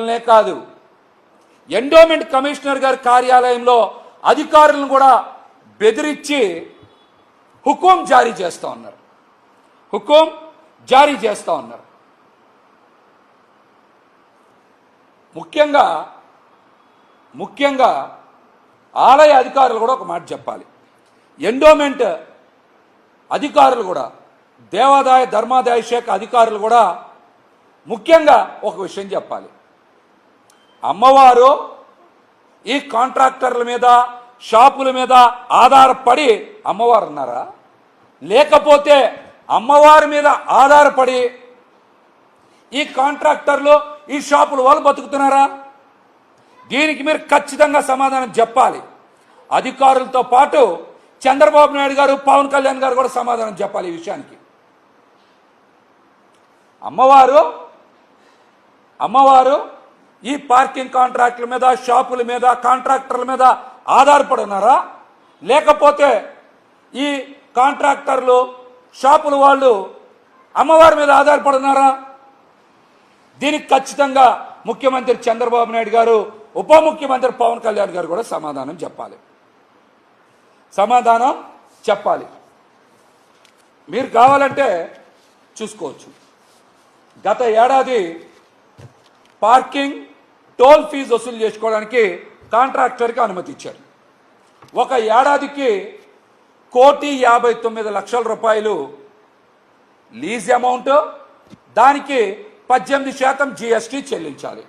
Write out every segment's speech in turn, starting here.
అధికారులనే కాదు. Endowment commissioner గారి కార్యాలయంలో అధికారులను కూడా బెదిరించి హుకుం జారీ చేస్తూ ఉన్నారు. హుకుం జారీ చేస్తూ ఉన్నారు. ముఖ్యంగా ముఖ్యంగా ఆలయ అధికారులు కూడా ఒక మాట చెప్పాలి. ఎండోమెంట్ అధికారులు కూడా దేవాదాయ ధర్మాదాయ శాఖ అధికారులు కూడా ముఖ్యంగా ఒక విషయం చెప్పాలి. అమ్మవారు ఈ కాంట్రాక్టర్ల మీద షాపుల మీద ఆధారపడి అమ్మవారు ఉన్నారా లేకపోతే అమ్మవారి మీద ఆధారపడి ఈ కాంట్రాక్టర్లు ఈ షాపుల వాళ్ళు బతుకుతున్నారా? దీనికి మీరు ఖచ్చితంగా సమాధానం చెప్పాలి. అధికారులతో పాటు చంద్రబాబు నాయుడు గారు పవన్ కళ్యాణ్ గారు కూడా సమాధానం చెప్పాలి ఈ విషయానికి. అమ్మవారు అమ్మవారు ఈ పార్కింగ్ కాంట్రాక్టుల మీద షాపుల మీద కాంట్రాక్టర్ల మీద ఆధారపడి ఉన్నారా? లేకపోతే ఈ కాంట్రాక్టర్లు షాపుల వాళ్ళు అమ్మవారి మీద ఆధారపడి ఉన్నారా? దీనికి ఖచ్చితంగా ముఖ్యమంత్రి చంద్రబాబు నాయుడు గారు ఉప ముఖ్యమంత్రి పవన్ కళ్యాణ్ గారు కూడా సమాధానం చెప్పాలి. సమాధానం చెప్పాలి. మీరు కావాలంటే చూసుకోవచ్చు. గత ఏడాది పార్కింగ్ టోల్ ఫీజు వసూలు చేసుకోవడానికి కాంట్రాక్టర్కి అనుమతి ఇచ్చారు. ఒక ఏడాదికి కోటి యాభై తొమ్మిది లక్షల రూపాయలు లీజ్ అమౌంట్ దానికి పద్దెనిమిది శాతం జిఎస్టీ చెల్లించాలి.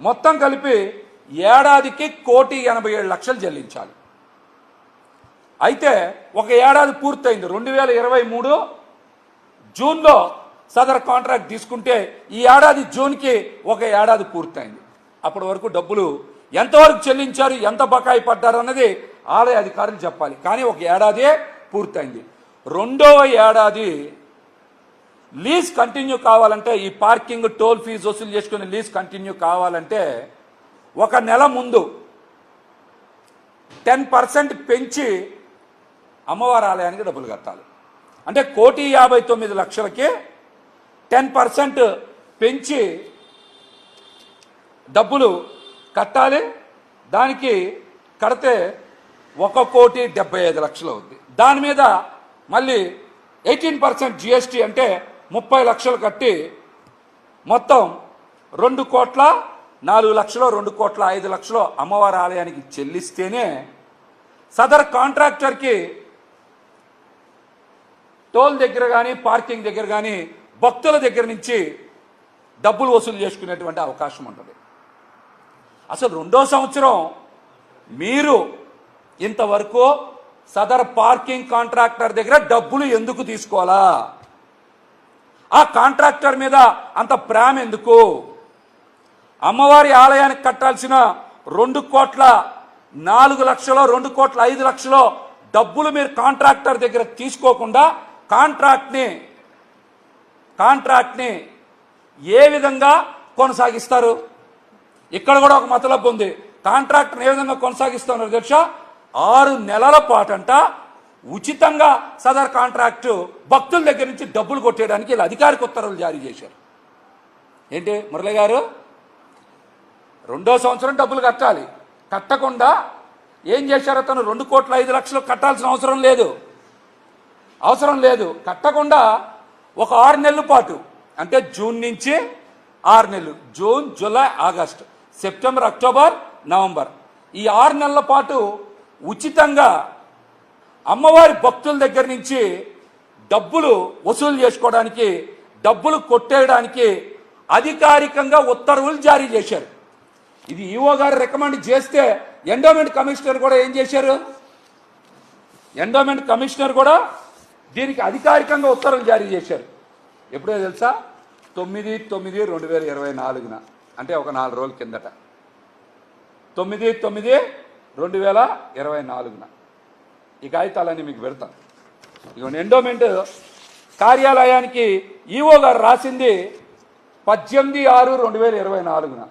మొత్తం కలిపి ఏడాదికి కోటి ఎనభై ఏడు లక్షలు చెల్లించాలి. అయితే ఒక ఏడాది పూర్తయింది. రెండు వేల ఇరవై మూడు జూన్లో సదర్ కాంట్రాక్ట్ తీసుకుంటే ఈ ఏడాది జూన్కి ఒక ఏడాది పూర్తయింది. అప్పటి వరకు డబ్బులు ఎంతవరకు చెల్లించారు ఎంత బకాయి పడ్డారు అన్నది ఆలయ అధికారులు చెప్పాలి. కానీ ఒక ఏడాదే పూర్తయింది. రెండవ ఏడాది లీజ్ కంటిన్యూ కావాలంటే ఈ పార్కింగ్ టోల్ ఫీజు వసూలు చేసుకుని లీజ్ కంటిన్యూ కావాలంటే ఒక నెల ముందు టెన్ పర్సెంట్ పెంచి అమ్మవారి ఆలయానికి డబ్బులు కట్టాలి. అంటే కోటి యాభై తొమ్మిది లక్షలకి టెన్ పర్సెంట్ పెంచి డబ్బులు కట్టాలి దానికి కడితే ఒక కోటి డెబ్బై ఐదు లక్షలు అవుద్ది. దాని మీద మళ్ళీ ఎయిటీన్ పర్సెంట్ జిఎస్టీ అంటే ముప్పై లక్షలు కట్టి మొత్తం రెండు కోట్ల నాలుగు లక్షలు రెండు కోట్ల ఐదు లక్షలు అమ్మవారి ఆలయానికి చెల్లిస్తేనే సదర్ కాంట్రాక్టర్కి టోల్ దగ్గర కానీ పార్కింగ్ దగ్గర కానీ భక్తుల దగ్గర నుంచి డబ్బులు వసూలు చేసుకునేటువంటి అవకాశం ఉంటుంది. అసలు రెండో సంవత్సరం మీరు ఇంతవరకు సదర్ పార్కింగ్ కాంట్రాక్టర్ దగ్గర డబ్బులు ఎందుకు తీసుకోవాలా? ఆ కాంట్రాక్టర్ మీద అంత ప్రేమ ఎందుకు? అమ్మవారి ఆలయానికి కట్టాల్సిన రెండు కోట్ల నాలుగు లక్షలో రెండు కోట్ల ఐదు లక్షలు డబ్బులు మీరు కాంట్రాక్టర్ దగ్గర తీసుకోకుండా కాంట్రాక్ట్ని కాంట్రాక్ట్ని ఏ విధంగా కొనసాగిస్తారు? ఇక్కడ కూడా ఒక మతలబ్ ఉంది. కాంట్రాక్ట్ ఏ విధంగా కొనసాగిస్తున్నారు అధ్యక్ష? ఆరు నెలల పాటంట ఉచితంగా సదర్ కాంట్రాక్టు భక్తుల దగ్గర నుంచి డబ్బులు కొట్టేయడానికి వీళ్ళు అధికారిక ఉత్తర్వులు జారీ చేశారు. ఏంటి మురళి గారు? రెండో సంవత్సరం డబ్బులు కట్టాలి. కట్టకుండా ఏం చేశారు అతను? రెండు కోట్ల ఐదు లక్షలు కట్టాల్సిన అవసరం లేదు. అవసరం లేదు. కట్టకుండా ఒక ఆరు నెలల పాటు అంటే జూన్ నుంచి ఆరు నెలలు June July August September October November. ఈ ఆరు నెలల పాటు ఉచితంగా అమ్మవారి భక్తుల దగ్గర నుంచి డబ్బులు వసూలు చేసుకోవడానికి డబ్బులు కొట్టేయడానికి అధికారికంగా ఉత్తర్వులు జారీ చేశారు. ఇది ఈఓ గారు రికమెండ్ చేస్తే ఎండోమెంట్ కమిషనర్ కూడా ఏం చేశారు? ఎండోమెంట్ కమిషనర్ కూడా దీనికి అధికారికంగా ఉత్తర్వులు జారీ చేశారు. ఎప్పుడో తెలుసా? తొమ్మిది తొమ్మిది రెండు వేల ఇరవై నాలుగున. అంటే ఒక నాలుగు రోజుల కిందట. తొమ్మిది తొమ్మిది రెండు వేల ఇరవై నాలుగున. ఈ కాగితాలన్నీ మీకు పెడతాను. ఇక ఎండోమెంట్ కార్యాలయానికి ఈఓ గారు రాసింది పద్దెనిమిది ఆరు రెండు వేల ఇరవై నాలుగున.